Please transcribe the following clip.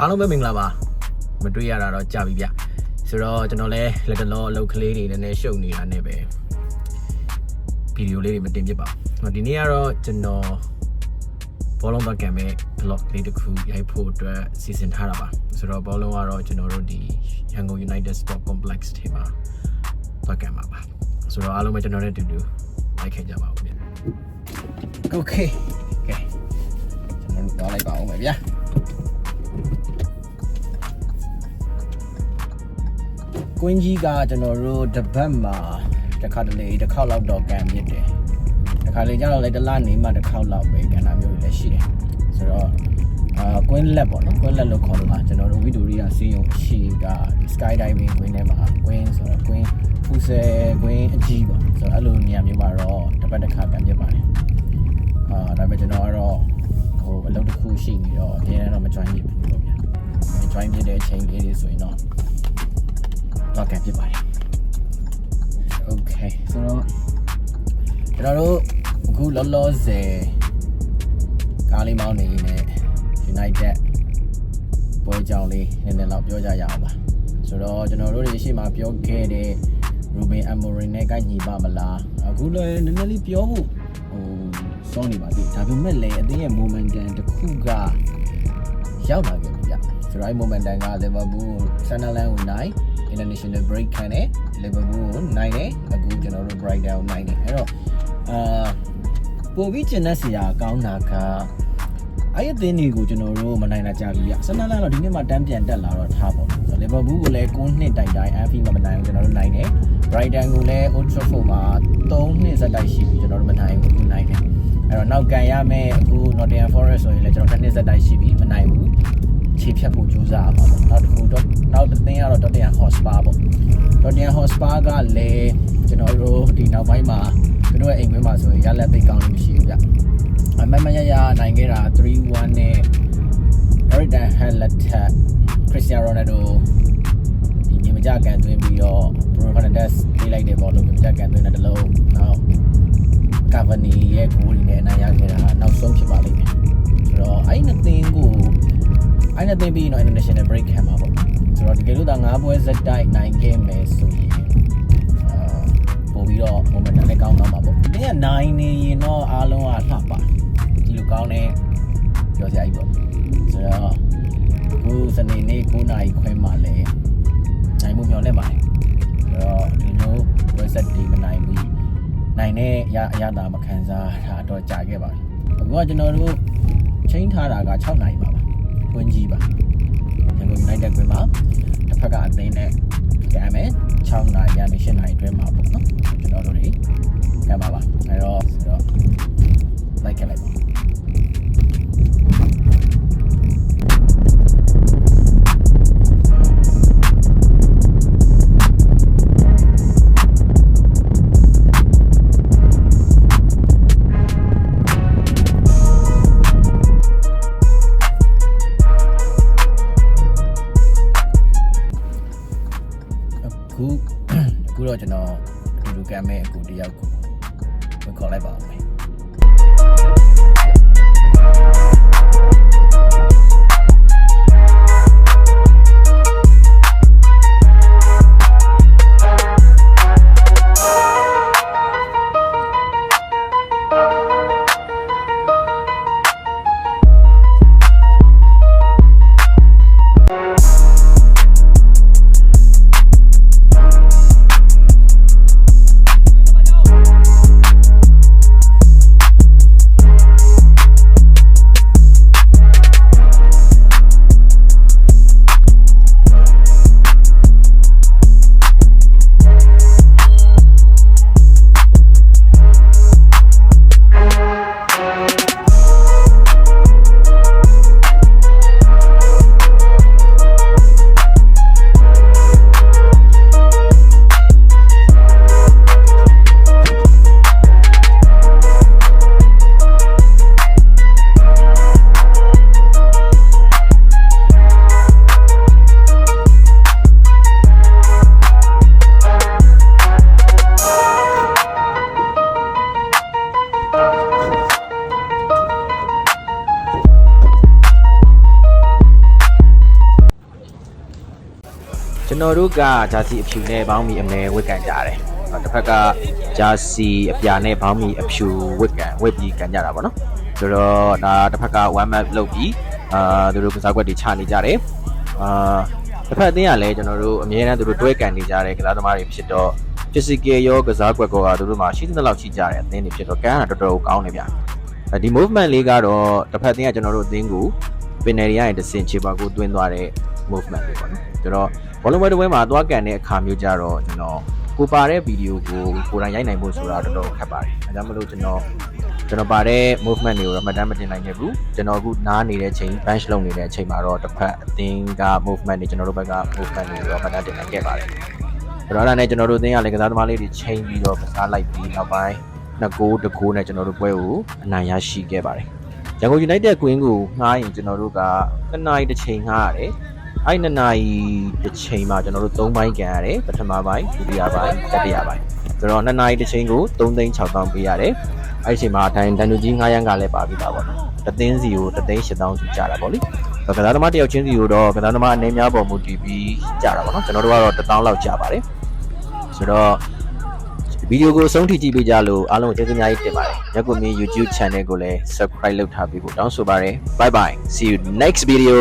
အားလုံးပဲမင်္ဂလာပါမတွေ့ရတာတော့ကြာပြီဗျဆိုတော့ကျွန်တော်လည်းလက်တလောအလုပ်ကလေးတွေနည်းနည်းရှုပ်နေတာနဲ့ပဲဗီဒီယိုလေးတွေမတင်ဖြစ်ပါဘူးဒီနေ့ကတော့ကျွန်တော်ဘောလုံးတော့ကံမဲ့ vlog လေးတစ်ခုရိုက်ဖို့အတွက်စီစဉ်ထားတာပါဆိုတော့ဘောလုံးကတော့ကျွန်တော်တို့ဒီရန်ကုန် United Sport Complex ထဲမှာတော့ကံပါပါဆိုတော့အားလုံးပဲကျွန်တော်နဲ့အတူတူလိုက်ခဲ့ကြပါဦးဗျ Okay ကဲကျွန်တော်တို့တော့လိုက်ပါဦးမယ်ဗျာ ကွင်းကြီးကကျွန်တော်တို့တပတ်မှာတစ်ခါတလေတစ်ခေါက်လောက်တော့ကန်ဖြစ်တယ်တစ်ခါလေကျတော့လေတစ်လနေမှတစ်ခေါက်လောက်ပဲကန်တာမျိုးတွေလည်းရှိတယ်ဆိုတော့အာကွင်းလက်ပေါ့နော်ကွင်းလက်လို့ခေါ်လို့ပါကျွန်တော်တို့ဝီဒိုရီယာစီးရုံရှိက sky diving ကွင်းထဲမှာကွင်းဆိုတော့ကွင်းဖူးဆယ်ကွင်းအကြီးပေါ့ဆိုတော့အဲ့လိုနေရာမျိုးမှာတော့တစ်ပတ်တစ်ခါကန်ဖြစ်ပါတယ်အာဒါပေမဲ့ကျွန်တော်ကတော့ဟိုအလုပ်တစ်ခုရှိနေတော့အရင်ကတော့မ join ဖြစ်ဘူးပေါ့ဗျာမ join ဖြစ်တဲ့အချိန်လေးတွေဆိုရင်တော့ တော့ကန်ဖြစ်ပါတယ် Okay ဆိုတော့ကျွန်တော်တို့အခုလောလောဆယ်ကားလေးမောင်းနေနေ United ပွဲကြောင်းလေးနည်းနည်းတော့ပြောကြရအောင်ပါဆိုတော့ကျွန်တော်တို့တွေရှေ့မှာပြောခဲ့တဲ့ Ruben Amorim နဲ့ကိုက်ညီပါမလားအခုလည်းနည်းနည်းလေးပြောဖို့ဟိုစောနေပါပြီဒါပေမဲ့လည်းအသင်းရဲ့ momentum တစ်ခုကရောက်လာခဲ့ပြီဗျဆိုတော့အဲ့ momentum က Liverpool Sunderland ကိုနိုင် international break ခံတယ် Liverpool ကိုနိုင်တယ်အခုကျွန်တော်တို့ Brighton ကိုနိုင်တယ်အဲ့တော့အာပိုပြီးကျင်တဲ့ဆရာကောင်းတာကအဲ့ဒီအသင်းတွေကိုကျွန်တော်တို့မနိုင်တာကြာပြီဗျဆန်နလန်တော့ဒီနေ့မှတန်းပြန်တက်လာတော့ထားပေါ့ဆိုတော့ Liverpool ကိုလည်း9နှစ်တိုင်တိုင် Anfield မှာမနိုင်ဘူးကျွန်တော်တို့နိုင်တယ် Brighton ကိုလည်း Old Trafford မှာ3နှစ်စက်တိုက်ရှိပြီကျွန်တော်တို့မနိုင်ဘူးအခုနိုင်တယ်အဲ့တော့နောက်ကန်ရမယ့်အခု Nottingham Forest ဆိုရင်လည်းကျွန်တော်2နှစ်စက်တိုက်ရှိပြီမနိုင်ဘူး ခြေဖြတ်ဖို့ကြိုးစားရမှာပေါ့နောက်တစ်ခုတော့နောက်တစ်သင်းကတော့ Tottenham Hotspur ပေါ့ Tottenham Hotspur ကလည်းကျွန်တော်တို့ဒီနောက်ပိုင်းမှာသူတို့ရဲ့အိမ်မွေးမှာဆိုရင်ရလက်သိပ်ကောင်းလို့မရှိဘူးဗျအမမရရနိုင်ခဲ့တာ3-1နဲ့ Eric Ten Hag လက်ထက် Cristiano Ronaldo ဒီမြေမကြကန်သွင်းပြီးတော့ Bruno Fernandes ပြေးလိုက်တဲ့ဘောလုံးမြေမကြကန်သွင်းတဲ့တစ်လုံးနောက် Cavani ရဲ့ဂိုးတွေနဲ့အနိုင်ရခဲ့တာနောက်ဆုံးဖြစ်ပါလိမ့်မယ် အဲ့နဲ့သိပြီးတော့ international break ခံမှာပေါ့ဆိုတော့တကယ်လို့ဒါ၅ပွဲဇက်တိုက်နိုင်ခဲ့မယ်ဆိုရင်အာပို့ပြီးတော့ moment လည်းကောင်းသွားမှာပေါ့ဒီကနိုင်နေရင်တော့အားလုံးကလှပါဒီလိုကောင်းနေပြောစရာကြီးပေါ့ဆိုတော့အခုစနေနေ့9နာရီခွဲမှလည်းနိုင်မှုမျှော်လင့်ပါတယ်ဆိုတော့ဒီမျိုးပွဲဇက်ဒီမနိုင်ဘူးနိုင်တဲ့ရအရသာမခံစားတာတော့ကြာခဲ့ပါပြီအခုကကျွန်တော်တို့ချိန်ထားတာက6နာရီပါပါ ကွင်းကြီးပါရန်ကုန် United ကွင်းမှာတစ်ဖက်ကအသိန်းနဲ့ကမ်းမယ်6နာရီကနေ7နာရီအတွင်းမှာပေါ့နော်ကျွန်တော်တို့တွေကမ်းပါပါအဲတော့ဆိုတော့ like ခဲ့လိုက်ပါ တော့ကျွန်တော်အတူတူကမ်းမဲ့အကူတယောက်ကိုဝင်ခေါ်လိုက်ပါဦးမယ် ကျွန်တော်တို့ကဂျာစီအဖြူနဲ့ဘောင်းမီအမဲဝတ်ကန်ကြတယ်။တစ်ဖက်ကဂျာစီအပြာနဲ့ဘောင်းမီအဖြူဝတ်ကန်ဝတ်ပြီးကန်ကြတာပေါ့နော်။ဆိုတော့ဒါတစ်ဖက်က one map လုပ်ပြီးအာသူတို့ကစားကွက်တွေချနေကြတယ်။အာတစ်ဖက်အသင်းကလည်းကျွန်တော်တို့အမြဲတမ်းသူတို့တွဲကန်နေကြတယ်ကစားသမားတွေဖြစ်တော့ physical ရောကစားကွက်ကောကသူတို့မှာရှိသလောက်ရှိကြတယ်အသင်းတွေဖြစ်တော့ကန်ကတော်တော်ကောင်းနေဗျ။အဲဒီ movement လေးကတော့တစ်ဖက်အသင်းကကျွန်တော်တို့အသင်းကိုပင်နယ်ရီရဲ့တစင်ချေပါကိုတွင်းသွားတဲ့ movement တွေပေါ့နော်ကျွန်တော်ဘောလုံးပွဲတစ်ပွဲမှာသွားကန်တဲ့အခါမျိုးကြတော့ကျွန်တော်ကိုပါတဲ့ဗီဒီယိုကိုကိုယ်တိုင်ရိုက်နိုင်ဖို့ဆိုတာတော်တော်ခက်ပါတယ်အဲဒါမလို့ကျွန်တော်ကျွန်တော်ပါတဲ့ movement တွေကိုတော့မှတ်တမ်းမတင်နိုင်ခဲ့ဘူးကျွန်တော်အခုနားနေတဲ့ချိန် bench လုပ်နေတဲ့အချိန်မှာတော့တစ်ဖက်အသင်းက movement တွေကျွန်တော်တို့ဘက်က movement တွေတော့မှတ်တမ်းတင်နိုင်ခဲ့ပါတယ်အဲ့တော့အဲ့ဒါနဲ့ကျွန်တော်တို့အသင်းကလည်းကစားသမားလေးတွေချိန်ပြီးတော့ကစားလိုက်ပြီးနောက်ပိုင်းနှစ်ဂိုးတစ်ဂိုးနဲ့ကျွန်တော်တို့ပွဲကိုအနိုင်ရရှိခဲ့ပါတယ်ရန်ကုန် United ကွင်းကိုငှားရင်ကျွန်တော်တို့က2နာရီတစ်ချိန်ငှားရတယ်။ အဲ့2နာရီတစ်ချိန်မှာကျွန်တော်တို့3ပိုင်းကန်ရတယ်ပထမပိုင်းဒုတိယပိုင်းတတိယပိုင်းဆိုတော့2နာရီတစ်ချိန်ကို3သိန်း6တောင်းပေးရတယ်။အဲ့ဒီအချိန်မှာဒိုင်ဒန်နူကြီး9ရန်ကလည်းပါပြီးသားပေါ့နော်။တသိန်းစီကိုတသိန်း8တောင်းစီကြတာပေါ့လေ။ဆိုတော့ကစားသမားတစ်ယောက်ချင်းစီကိုတော့ကစားသမားအနေများပေါ်မူတည်ပြီးကြတာပေါ့နော်။ကျွန်တော်တို့ကတော့1000လောက်ကြပါတယ်။ဆိုတော့ဗီဒီယိုကိုအဆုံးထိကြည့်ပေးကြလို့အားလုံးကိုကျေးဇူးအများကြီးတင်ပါတယ်။ရက်ကွန်မြေ YouTube channel ကိုလည်း subscribe လုပ်ထားပေးဖို့တောင်းဆိုပါရစေ။ Bye bye. See you next video.